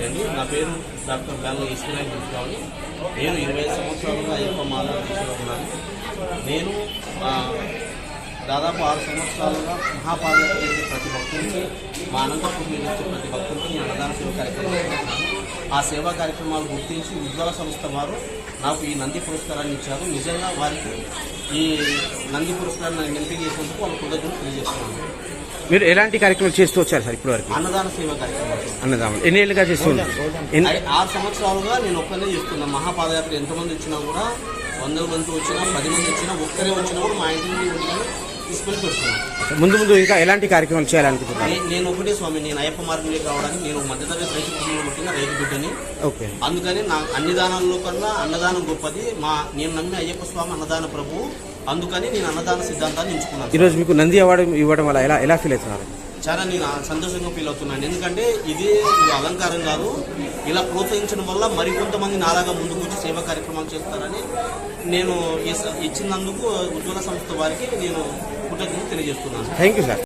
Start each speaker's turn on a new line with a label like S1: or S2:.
S1: నమస్తే అండి. నా పేరు డాక్టర్ బెల్ల ఈశ్వరాయ్ గురుస్వామి. నేను ఇరవై సంవత్సరాలుగా అయ్యప్ప మాల ఉన్నాను. నేను దాదాపు ఆరు సంవత్సరాలుగా మహాపాదయాత్ర చేసే ప్రతి భక్తుడికి మా అనంతపురం మీద ప్రతి భక్తుడికి నేను అన్నదాన సేవ కార్యక్రమం చేస్తున్నాను. ఆ సేవా కార్యక్రమాలు గుర్తించి ఉజ్వల సంస్థ వారు నాకు ఈ నంది పురస్కారాన్ని ఇచ్చారు. నిజంగా వారికి ఈ నంది పురస్కారాన్ని ఎంపిక చేసినందుకు వాళ్ళ కృతజ్ఞతలు తెలియజేస్తున్నాను.
S2: మీరు ఎలాంటి కార్యక్రమాలు చేస్తూ వచ్చారు సార్ ఇప్పటి వరకు
S1: అన్నదాన సేవ కార్యక్రమాలు
S2: అన్నదాములు ఎన్ని ఏళ్ళుగా చేస్తున్నారు ఎన్ని-
S1: ఐ- ఆరు సంవత్సరాలుగా నేను ఒక్కనే చేస్తున్నా. మహాపాదయాత్ర ఎంతమంది వచ్చినా కూడా వందల మంది వచ్చినా పది మంది వచ్చినా ఒక్కరే వచ్చినా కూడా మా ఇంటి నుండి పెడుతున్నాను
S2: ముందు ముందు ఇంకా ఎలాంటి కార్యక్రమాలు చేయాలనుకుంటున్నారు?
S1: నే- నేను ఒకటే స్వామి నేను అయ్యప్ప మార్గంలోకి రావడానికి నేను మధ్యతరగతి రైతు కుటుంబంలో పుట్టిన రైతు బిడ్డని.
S2: ఓకే.
S1: అందుకని నా అన్ని దానాల్లో కన్నా అన్నదానం గొప్పది. మా నేను నమ్మి అయ్యప్ప స్వామి అన్నదాన ప్రభు అందుకని నేను అన్నదాన సిద్ధాంతాన్ని ఎంచుకున్నాను
S2: ఈరోజు మీకు నంది అవార్డు ఇవ్వడం వల్ల ఎలా ఎలా ఫీల్ అవుతున్నారు?
S1: చాలా నేను సంతోషంగా ఫీల్ అవుతున్నాను. ఎందుకంటే ఇది అలంకారం కాదు ఇలా ప్రోత్సహించడం వల్ల మరికొంతమంది నాలాగా ముందుకు వచ్చి సేవా కార్యక్రమాలు చేస్తారని నేను ఇచ్చినందుకు ఉజ్వల సంస్థ వారికి నేను కృతజ్ఞతలు తెలియజేస్తున్నాను.
S2: Thank you sir